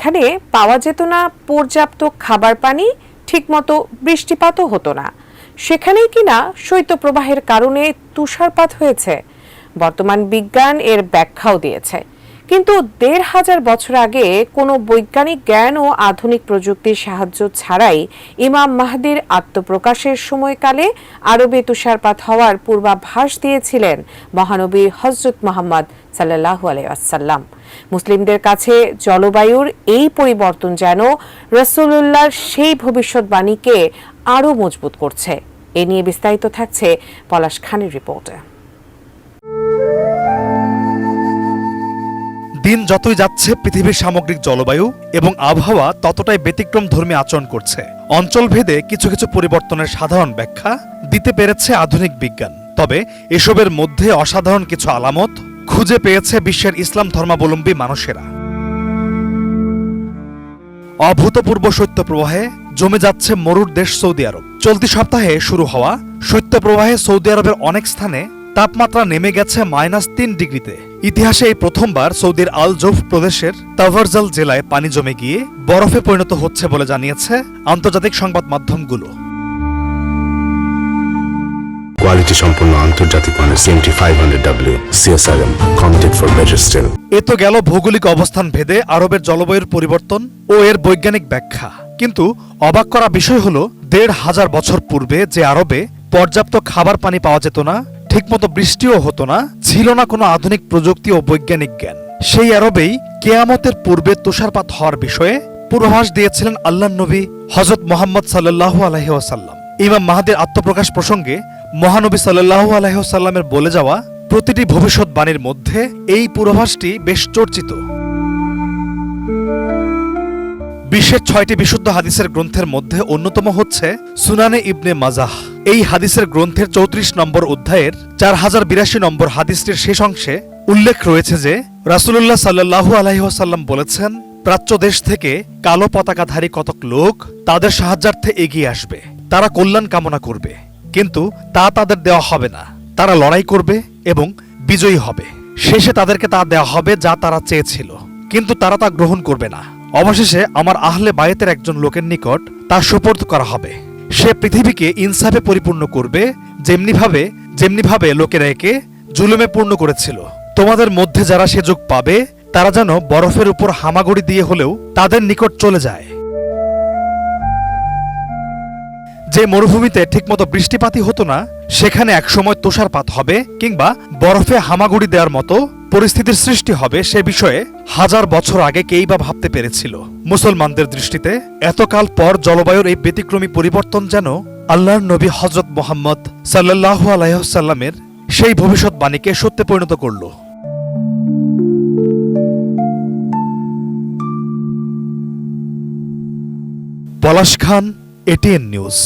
যেখানে পাওয়া যেত না পর্যাপ্ত খাবার পানি, ঠিকমতো বৃষ্টিপাতও হতো না। সেখানেই কিনা শৈত্যপ্রবাহের কারণে তুষারপাত হয়েছে। বর্তমান বিজ্ঞান এর ব্যাখ্যাও দিয়েছে। কিন্তু দেড় হাজার বছর আগে কোনো বৈজ্ঞানিক জ্ঞান ও আধুনিক প্রযুক্তির সাহায্য ছাড়াই ইমাম মাহদির আত্মপ্রকাশের সময়কালে আরবে তুষারপাত হওয়ার পূর্বাভাস দিয়েছিলেন মহানবী হজরত মোহাম্মদ সাল্লাহু আলাইসাল্লাম মুসলিমদের কাছে জলবায়ুর এই পরিবর্তন যেন রসুল্লাহর সেই ভবিষ্যৎবাণীকে আরও মজবুত করছে। এ নিয়ে বিস্তারিত থাকছে পলাশ খানের রিপোর্টে। দিন যতই যাচ্ছে, পৃথিবীর সামগ্রিক জলবায়ু এবং আবহাওয়া ততটাই ব্যতিক্রম ধর্মী আচরণ করছে। অঞ্চলভেদে কিছু কিছু পরিবর্তনের সাধারণ ব্যাখ্যা দিতে পেরেছে আধুনিক বিজ্ঞান। তবে এসবের মধ্যে অসাধারণ কিছু আলামত খুঁজে পেয়েছে বিশ্বের ইসলাম ধর্মাবলম্বী মানুষেরা। অভূতপূর্ব শৈত্যপ্রবাহে জমে যাচ্ছে মরুর দেশ সৌদি আরব। চলতি সপ্তাহে শুরু হওয়া শৈত্যপ্রবাহে সৌদি আরবের অনেক স্থানে তাপমাত্রা নেমে গেছে মাইনাস তিন ডিগ্রিতে। ইতিহাসে এই প্রথমবার সৌদির আল জৌফ প্রদেশের তাভারজাল জেলায় পানি জমে গিয়ে বরফে পরিণত হচ্ছে বলে জানিয়েছে আন্তর্জাতিক সংবাদ মাধ্যমগুলো। কোয়ালিটি সম্পন্ন আন্তর্জাতিক মানের CMT five hundred W CSRM committed for better steel এ তো গেল ভৌগোলিক অবস্থান ভেদে আরবের জলবায়ুর পরিবর্তন ও এর বৈজ্ঞানিক ব্যাখ্যা। কিন্তু অবাক করা বিষয় হলো দেড় হাজার বছর পূর্বে যে আরবে পর্যাপ্ত খাবার পানি পাওয়া যেত না ঠিকমতো বৃষ্টিও হতো না, ছিল না কোনো আধুনিক প্রযুক্তি ও বৈজ্ঞানিক জ্ঞান। সেই আরবেই কেয়ামতের পূর্বে তুষারপাত হওয়ার বিষয়ে পূর্বাভাস দিয়েছিলেন আল্লাহ নবী হজরত মোহাম্মদ সাল্লাহ আলহি ইমাম মাহাদের আত্মপ্রকাশ প্রসঙ্গে মহানবী সাল্লাহ আলহিহসাল্লামের বলে যাওয়া প্রতিটি ভবিষ্যৎবাণীর মধ্যে এই পূর্বাভাসটি বেশ চর্চিত। বিশ্বের ছয়টি বিশুদ্ধ হাদিসের গ্রন্থের মধ্যে অন্যতম হচ্ছে সুনানে ইবনে মাজাহ। এই হাদিসের গ্রন্থের চৌত্রিশ নম্বর অধ্যায়ের চার হাজার বিরাশি নম্বর হাদিসটির শেষ অংশে উল্লেখ রয়েছে যে, রাসুলুল্লাহ সাল্লাহু আলহিহাসাল্লাম বলেছেন, প্রাচ্য দেশ থেকে কালো পতাকাধারী কতক লোক তাদের সাহায্যার্থে এগিয়ে আসবে। তারা কল্যাণ কামনা করবে, কিন্তু তা তাদের দেওয়া হবে না। তারা লড়াই করবে এবং বিজয়ী হবে। শেষে তাদেরকে তা দেওয়া হবে যা তারা চেয়েছিল, কিন্তু তারা তা গ্রহণ করবে না। অবশেষে আমার আহলে বায়েতের একজন লোকের নিকট তা সুপর্দ করা হবে। সে পৃথিবীকে ইনসাফে পরিপূর্ণ করবে, যেমনিভাবে যেমনিভাবে লোকেরা একে জুলুমে পূর্ণ করেছিল। তোমাদের মধ্যে যারা সেযোগ পাবে, তারা যেন বরফের উপর হামাগুড়ি দিয়ে হলেও তাদের নিকট চলে যায়। যে মরুভূমিতে ঠিকমতো বৃষ্টিপাতই হতো না, সেখানে একসময় তুষারপাত হবে কিংবা বরফে হামাগুড়ি দেওয়ার মতো পরিস্থিতির সৃষ্টি হবে সে বিষয়ে হাজার বছর আগে কেই বা ভাবতে পেরেছিল। মুসলমানদের দৃষ্টিতে এতকাল পর জলবায়ুর এই ব্যতিক্রমী পরিবর্তন যেন আল্লাহর নবী হজরত মোহাম্মদ সাল্লাহ আলাইসাল্লামের সেই ভবিষ্যৎবাণীকে সত্যে পরিণত করল। পলাশ খান এটিএন নিউজ